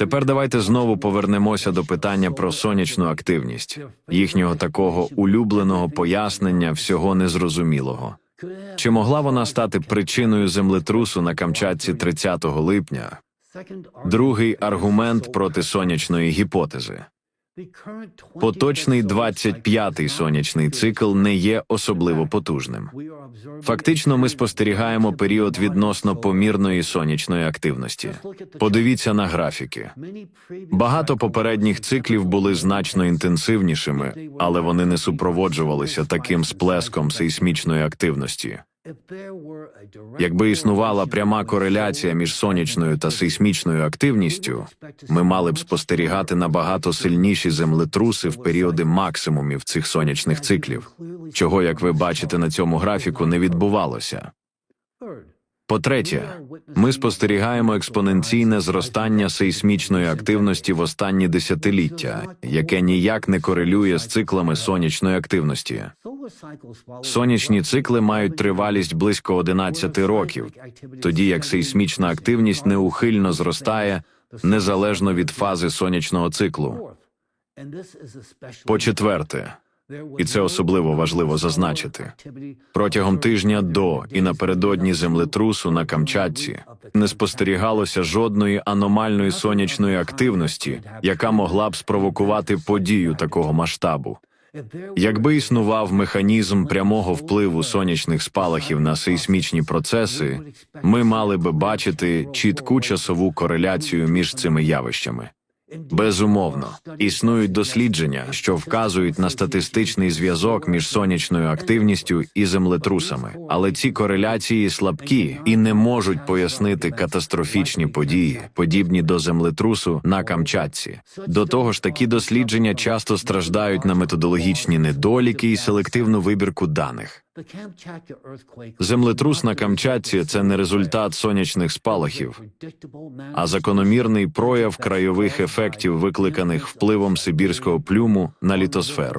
Тепер давайте знову повернемося до питання про сонячну активність, їхнього такого улюбленого пояснення всього незрозумілого. Чи могла вона стати причиною землетрусу на Камчатці 30 липня? Другий аргумент проти сонячної гіпотези. Поточний 25-й сонячний цикл не є особливо потужним. Фактично, ми спостерігаємо період відносно помірної сонячної активності. Подивіться на графіки. Багато попередніх циклів були значно інтенсивнішими, але вони не супроводжувалися таким сплеском сейсмічної активності. Якби існувала пряма кореляція між сонячною та сейсмічною активністю, ми мали б спостерігати набагато сильніші землетруси в періоди максимумів цих сонячних циклів, чого, як ви бачите на цьому графіку, не відбувалося. По-третє, ми спостерігаємо експоненційне зростання сейсмічної активності в останні десятиліття, яке ніяк не корелює з циклами сонячної активності. Сонячні цикли мають тривалість близько 11 років, тоді як сейсмічна активність неухильно зростає незалежно від фази сонячного циклу. По-четверте, і це особливо важливо зазначити, протягом тижня до і напередодні землетрусу на Камчатці не спостерігалося жодної аномальної сонячної активності, яка могла б спровокувати подію такого масштабу. Якби існував механізм прямого впливу сонячних спалахів на сейсмічні процеси, ми мали би бачити чітку часову кореляцію між цими явищами. Безумовно, існують дослідження, що вказують на статистичний зв'язок між сонячною активністю і землетрусами, але ці кореляції слабкі і не можуть пояснити катастрофічні події, подібні до землетрусу на Камчатці. До того ж, такі дослідження часто страждають на методологічні недоліки і селективну вибірку даних. Землетрус на Камчатці це не результат сонячних спалахів, а закономірний прояв крайових ефектів, викликаних впливом сибірського плюму на літосферу.